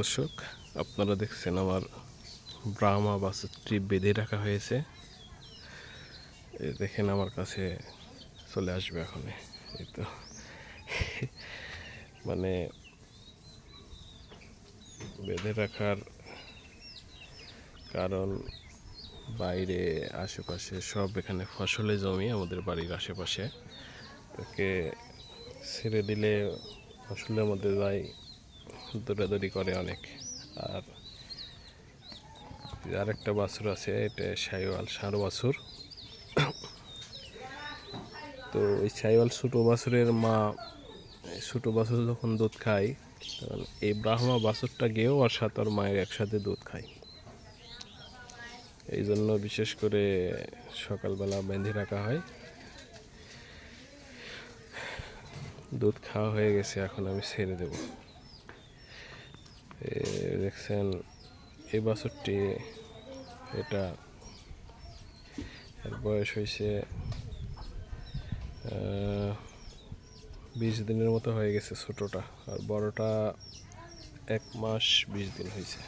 দর্শক, আপনারা দেখছেন আমার ব্রাহ্মা বাছুরটি বেঁধে রাখা হয়েছে। দেখেন আমার কাছে চলে আসবে এখন এই তো। মানে বেঁধে রাখার কারণ বাইরে, আশেপাশে সব এখানে ফসলে জমি আমাদের বাড়ির আশেপাশে। তাকে ছেড়ে দিলে ফসলের মধ্যে যাই দৌড়াদৌড়ি করে অনেক। আর আরেকটা বাছুর আছে, এটা সাইওয়াল ষাঁড় বাছুর। তো ওই সাইওয়াল ছোটো বাছুরের মা ছোটো বাছুর যখন দুধ খায়, তখন এই ব্রাহ্মা বাছুরটা গিয়েও আর সাথে ওর মায়ের একসাথে দুধ খায়। এই জন্য বিশেষ করে সকালবেলা বেঁধে রাখা হয়। দুধ খাওয়া হয়ে গেছে, এখন আমি ছেড়ে দেব। দেখছেন, এই বছরটি এটা এর বয়স হয়েছে বিশ দিনের মতো হয়ে গেছে ছোটোটা, আর বড়টা এক মাস বিশ দিন হয়েছে